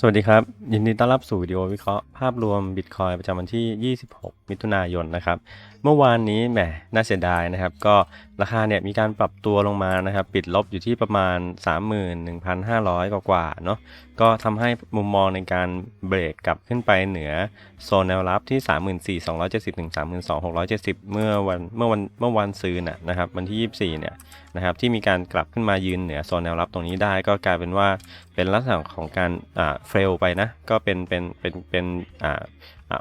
สวัสดีครับ ยินดีต้อนรับสู่วิดีโอวิเคราะห์ภาพรวมบิตคอยประจำวันที่ 26 มิถุนายนนะครับ เมื่อวานนี้แหมน่าเสียดายนะครับ ก็ ราคาเนี่ยมีการปรับตัวลงมานะครับ ปิดลบอยู่ที่ประมาณ 31,500 กว่ากว่าเนาะก็ทำให้มุมมองในการเบรกกลับขึ้นไปเหนือโซนแนวรับที่ 34,270ถึง32,670 เมื่อวันเมื่อวันเมื่อวันซืนน่ะนะครับวันที่ 24 เนี่ยนะครับที่มีการกลับขึ้นมายืนเหนือโซนแนวรับตรงนี้ได้ ก็กลายเป็นว่าเป็นลักษณะของการอ่าเฟลไปนะก็เป็นเป็นเป็นเป็นอ่า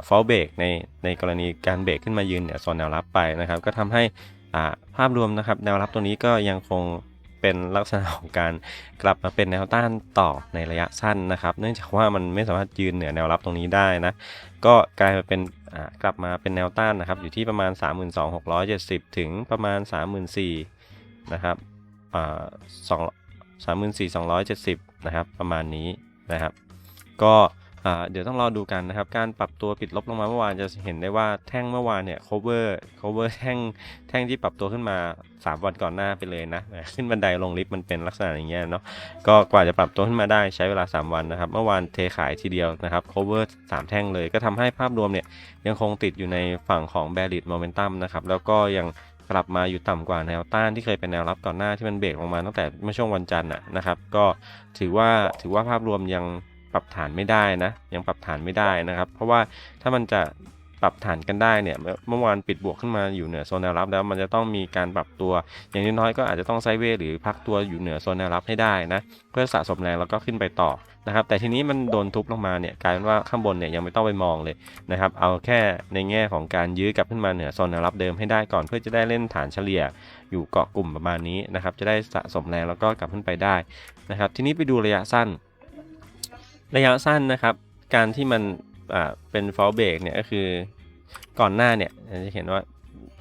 ฟอลเบรกในในกรณีการเบรกขึ้นมายืนเหนือโซนแนวรับไปนะครับก็ทำให้ ภาพรวมนะครับแนวรับตัวนี้ก็ยังคงเป็นลักษณะของการกลับมาเป็นแนวต้านต่อในระยะสั้นนะครับ เนื่องจากว่ามันไม่สามารถยืนเหนือแนวรับตรงนี้ได้นะ ก็กลายมาเป็นกลับมาเป็นแนวต้านนะครับ อยู่ที่ประมาณ 32,670 ถึงประมาณ 34,000นะครับอ่าสอง34,270นะครับประมาณนี้นะครับ ก็ เดี๋ยวต้องรอดูกันนะครับ การปรับตัวปิดลบลงมาเมื่อวานจะเห็นได้ว่าแท่งเมื่อวานเนี่ย cover cover แท่งแท่งที่ปรับตัวขึ้นมา 3 วันก่อนหน้าไปเลยนะ ขึ้นบันไดลงลิฟต์มันเป็นลักษณะอย่างเงี้ยเนาะ ก็กว่าจะปรับตัวขึ้นมาได้ใช้เวลา 3 วันนะครับ เมื่อวานเทขายทีเดียวนะครับ cover 3 แท่งเลย ก็ทำให้ภาพรวมเนี่ยยังคงติดอยู่ในฝั่งของ bearish momentum นะครับ แล้วก็ยังกลับมาอยู่ต่ำกว่าแนวต้านที่เคยเป็นแนวรับก่อนหน้าที่มันเบรกลงมาตั้งแต่เมื่อช่วงวันจันทร์นะครับ ก็ถือว่าถือว่าภาพรวมยัง รับฐานไม่ได้นะยังปรับฐานไม่ได้นะครับ เพราะว่าถ้ามันจะปรับฐานกันได้เนี่ยเมื่อวานปิดบวกขึ้นมาอยู่เหนือโซนแนวรับแล้วมันจะต้องมีการปรับตัว อย่างน้อยก็อาจจะต้องไซเวหรือพักตัวอยู่เหนือโซนแนวรับให้ได้นะเพื่อสะสมแรงแล้วก็ขึ้นไปต่อนะครับ แต่ทีนี้มันโดนทุบลงมาเนี่ยกลายเป็นว่าข้างบนเนี่ยยังไม่ต้องไปมองเลยนะครับ เอาแค่ในแง่ของการยื้อกลับขึ้นมาเหนือโซนแนวรับเดิมให้ได้ก่อนเพื่อจะได้เล่นฐานเฉลี่ยอยู่เกาะกลุ่มประมาณนี้นะครับจะได้สะสมแรงแล้วก็กลับขึ้นไปได้นะครับ ทีนี้ไปดูระยะสั้น ระยะสั้นนะครับ การที่มันเป็นฟอลเบรกเนี่ยก็คือก่อนหน้าเนี่ยจะเห็นว่า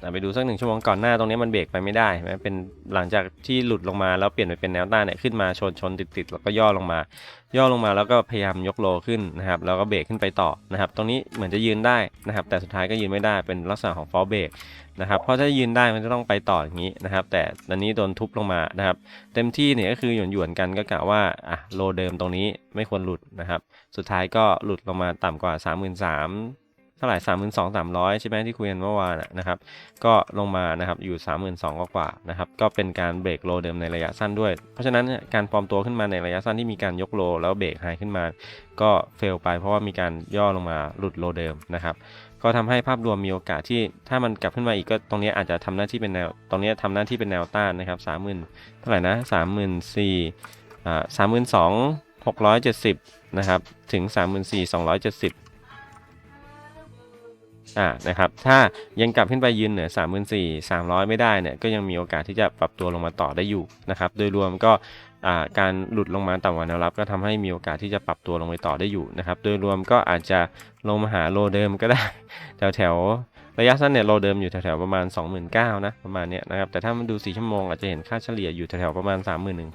อ่ไปดูสักหนึ่งชั่วโมงก่อนหน้าตรงนี้มันเบรกไปไม่ได้ใช่ไหมเป็นหลังจากที่หลุดลงมาแล้วเปลี่ยนไปเป็นแนวต้านเนี่ยขึ้นมาชนชนติดติดๆแล้วก็ย่อลงมา ย่อลงมาแล้วก็พยายามยกโลขึ้นนะครับแล้วก็เบรกขึ้นไปต่อนะครับ ตรงนี้เหมือนจะยืนได้นะครับ แต่สุดท้ายก็ยืนไม่ได้เป็นลักษณะของ fall break นะครับเพราะถ้ายืนได้มันจะต้องไปต่ออย่างนี้นะครับ แต่ตอนนี้โดนทุบลงมานะครับ เต็มที่เนี่ยก็คือหยวนหยวนๆกันก็กะว่าอะโลเดิมตรงนี้ไม่ควรหลุดนะครับ สุดท้ายก็หลุดลงมาต่ำกว่า 3 3 0 0 0เท่าไหร่3 2 3 0 0ใช่ไหมที่คุยกันเมื่อวานนะครับ ก็ลงมานะครับอยู่3 2 0 0 0กว่านะครับ ก็เป็นการเบรกโลเดิมในระยะสั้นด้วย เพราะฉะนั้นการปลอมตัวขึ้นมาในระยะสั้นที่มีการยกโลแล้วเบรกไฮขึ้นมา ก็เฟลไปเพราะว่ามีการย่อลงมาหลุดโลเดิมนะครับ ก็ทำให้ภาพรวมมีโอกาสที่ถ้ามันกลับขึ้นมาอีกก็ตรงนี้อาจจะทำหน้าที่เป็นแนว ตรงนี้ทำหน้าที่เป็นแนวต้านนะครับสามหมื่นเท่าไหร่นะสามหมื่นสี่อ่าสามหมื่นสองหกร้อยเจ็ดสิบนะครับ ถึงสามหมื่นสี่ส อ่านะครับถ้ายังกลับขึ้นไปยืนเหนือ 3 4 3 0 0 ไม่ได้เนี่ยก็ยังมีโอกาสที่จะปรับตัวลงมาต่อได้อยู่นะครับโดยรวมก็อ่าการหลุดลงมาต่ำกว่าแนวรับ ก็ทำให้มีโอกาสที่จะปรับตัวลงไปต่อได้อยู่นะครับโดยรวมก็อาจจะลงมาหาโลเดิมก็ได้แถวแถว ระยะสั้นเนี่ยโลเดิมอยู่แถวๆประมาณ 29,000นะประมาณเนี้ยนะครับแต่ถ้ามันดู 4 ชั่วโมงอาจจะเห็นค่าเฉลี่ยอยู่แถวๆประมาณ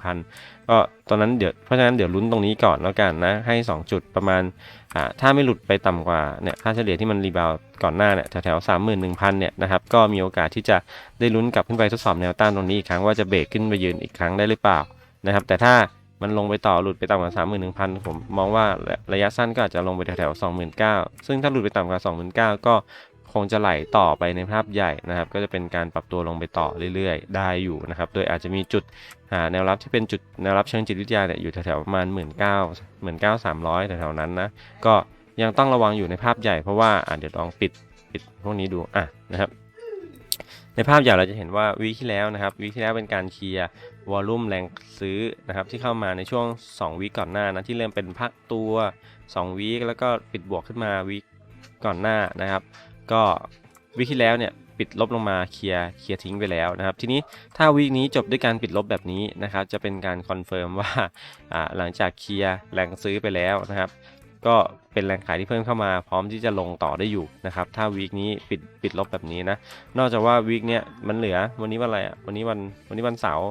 31,000 ก็ตอนนั้นเดี๋ยวเพราะฉะนั้นเดี๋ยวลุ้นตรงนี้ก่อนแล้วกันนะให้ 2 จุดประมาณอ่าถ้าไม่หลุดไปต่ำกว่าเนี่ยค่าเฉลี่ยที่มันรีบาวก่อนหน้าเนี่ยแถวๆ31,000เนี่ยนะครับก็มีโอกาสที่จะได้ลุ้นกลับขึ้นไปทดสอบแนวต้านตรงนี้อีกครั้งว่าจะเบรกขึ้นไปยืนอีกครั้งได้หรือเปล่านะครับแต่ถ้ามันลงไปต่อหลุดไปต่ำกว่า 31,000 ผมมองว่าระยะสั้นก็อาจจะลงไปแถวๆ29,000 ซึ่งถ้าหลุดไปต่ำกว่า 29,000 ก็ คงจะไหลต่อไปในภาพใหญ่นะครับ ก็จะเป็นการปรับตัวลงไปต่อเรื่อยๆ ได้อยู่นะครับ โดยอาจจะมีจุดหาแนวรับที่เป็นจุดแนวรับเชิงจิตวิทยาเนี่ยอยู่แถวๆประมาณ 1 9 0 0 0 1 9 3 0 0แถวๆนั้นนะ ก็ยังต้องระวังอยู่ในภาพใหญ่เพราะว่าอะเดี๋ยวลองปิดปิดพวกนี้ดูอะนะครับในภาพใหญ่เราจะเห็นว่าวีที่แล้วนะครับวีที่แล้วเป็นการเคลียร์วอลลุ่มแรงซื้อนะครับที่เข้ามาในช่วง 2วีก่อนหน้านะที่เริ่มเป็นพักตัว 2วีแล้วก็ปิดบวกขึ้นมาวีก่อนหน้านะครับ ก็วีคที่แล้วเนี่ยปิดลบลงมาเคลียร์เคลียร์ทิ้งไปแล้วนะครับ ทีนี้ถ้าวีคนี้จบด้วยการปิดลบแบบนี้นะครับ จะเป็นการคอนเฟิร์มว่าอ่าหลังจากเคลียร์แรงซื้อไปแล้วนะครับ ก็เป็นแรงขายที่เพิ่มเข้ามา พร้อมที่จะลงต่อได้อยู่นะครับ ถ้าวีคนี้ปิดปิดลบแบบนี้นะ นอกจากว่าวีคเนี้ยมันเหลือวันนี้วันอะไรอะวันนี้วันวันนี้วันเสาร์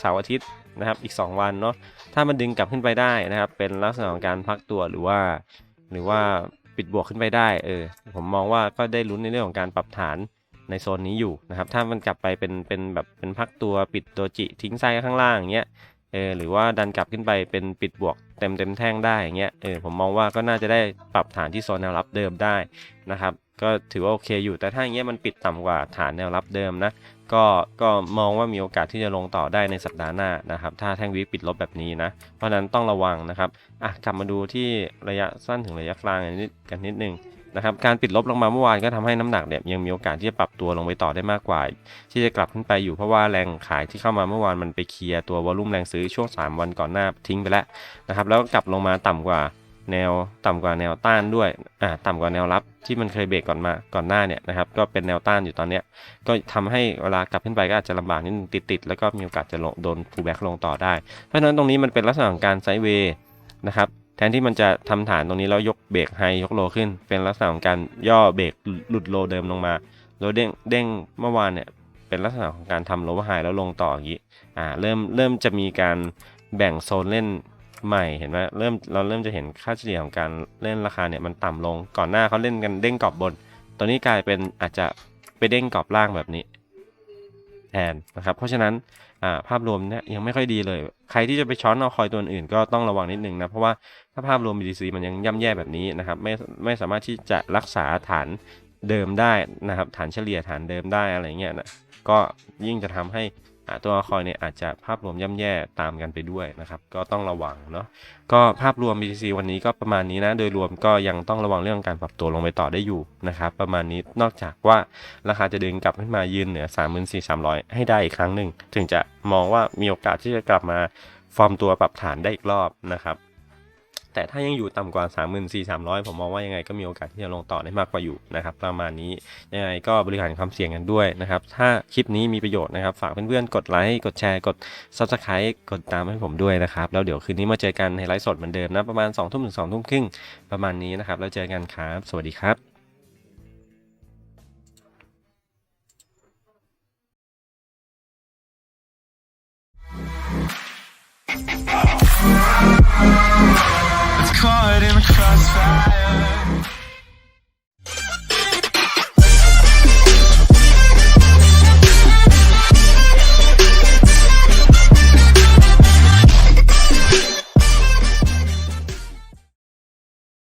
เสาร์อาทิตย์นะครับ อีก 2 วันเนาะถ้ามันดึงกลับขึ้นไปได้นะครับ เป็นลักษณะของการพักตัวหรือว่า หรือว่า ปิดบวกขึ้นไปได้ เออ ผมมองว่าก็ได้ลุ้นในเรื่องของการปรับฐานในโซนนี้อยู่นะครับ ถ้ามันกลับไปเป็นเป็นแบบเป็นพักตัวปิดตัวจิทิ้งไส้ข้างล่างอย่างเงี้ย เออ หรือว่าดันกลับขึ้นไปเป็นปิดบวกเต็มเต็มแท่งได้อย่างเงี้ย เออ ผมมองว่าก็น่าจะได้ปรับฐานที่โซนแนวรับเดิมได้นะครับ ก็ถือว่าโอเคอยู่ แต่ถ้าอย่างเงี้ยมันปิดต่ำกว่าฐานแนวรับเดิมนะ ก็ก็มองว่ามีโอกาสที่จะลงต่อได้ในสัปดาห์หน้านะครับ ถ้าแท่งวิปิดลบแบบนี้นะ เพราะฉะนั้นต้องระวังนะครับอะกลับมาดูที่ระยะสั้นถึงระยะกลางกันนิดกันนิดนึงนะครับการปิดลบลงมาเมื่อวานก็ทำให้น้ำหนักเนี่ยยังมีโอกาสที่จะปรับตัวลงไปต่อได้มากกว่า ที่จะกลับขึ้นไปอยู่เพราะว่าแรงขายที่เข้ามาเมื่อวานมันไปเคลียร์ตัววอลุ่มแรงซื้อช่วง 3 วันก่อนหน้าทิ้งไปแล้วนะครับแล้วก็กลับลงมาต่ำกว่า แนวต่ำกว่าแนวต้านด้วยอ่าต่ำกว่าแนวรับที่มันเคยเบรกก่อนมาก่อนหน้าเนี่ยนะครับก็เป็นแนวต้านอยู่ตอนเนี้ยก็ทำให้เวลากลับขึ้นไปก็อาจจะลำบากนิดนึงติดๆแล้วก็มีโอกาสจะโดน pullback ลงต่อได้ เพราะฉะนั้นตรงนี้มันเป็นลักษณะของการไซด์เวย์นะครับแทนที่มันจะทำฐานตรงนี้แล้วยกเบรกไฮยกโลขึ้น เป็นลักษณะของการย่อเบรกหลุดโลเดิมลงมาโลเด้งเด้งเมื่อวานเนี่ยเป็นลักษณะของการทำโลว์ไฮแล้วลงต่ออย่างนี้อ่าเริ่มเริ่มจะมีการแบ่งโซนเล่น ใหม่เห็นไหมเริ่มเราเริ่มจะเห็นค่าเฉลี่ยของการเล่นราคาเนี่ยมันต่ำลงก่อนหน้าเขาเล่นกันเด้งกรอบบนตอนนี้กลายเป็นอาจจะไปเด้งกรอบล่างแบบนี้แทนนะครับ เพราะฉะนั้นาภาพรวมเนี่ยยังไม่ค่อยดีเลย ใครที่จะไปช้อนเอาคอยตัวอื่นก็ต้องระวังนิดนึงนะ เพราะว่าถ้าภาพรวม BTC มันยังย่ำแย่แบบนี้นะครับ ไม่ไม่สามารถที่จะรักษาฐานเดิมได้นะครับ ฐานเฉลี่ยฐานเดิมได้อะไรเงี้ยนะก็ยิ่งจะทำให้ ตัวคอยเนี่ยอาจจะภาพรวมย่ำแย่ตามกันไปด้วยนะครับ ก็ต้องระวังเนาะก็ภาพรวม BTC วันนี้ก็ประมาณนี้นะ โดยรวมก็ยังต้องระวังเรื่องการปรับตัวลงไปต่อได้อยู่นะครับ ประมาณนี้นอกจากว่าราคาจะดึงกลับขึ้นมายืนเหนือ 34,300 ให้ได้อีกครั้งหนึ่ง ถึงจะมองว่ามีโอกาสที่จะกลับมาฟอร์มตัวปรับฐานได้อีกรอบนะครับ แต่ถ้ายังอยู่ต่ำกว่า 34,300 ผมมองว่ายังไงก็มีโอกาสที่จะลงต่อได้มากกว่าอยู่นะครับประมาณนี้ยังไงก็บริหารความเสี่ยงกันด้วยนะครับ ถ้าคลิปนี้มีประโยชน์นะครับ ฝากเพื่อนๆ กดไลค์ กดแชร์ กด Subscribe กดตามให้ผมด้วยนะครับ แล้วเดี๋ยวคืนนี้มาเจอกันในไลฟ์สดเหมือนเดิมนะประมาณ2ทุ่มถึง2ทุ่มครึ่งประมาณนี้นะครับแล้วเจอกันครับ สวัสดีครับ in the crossfire.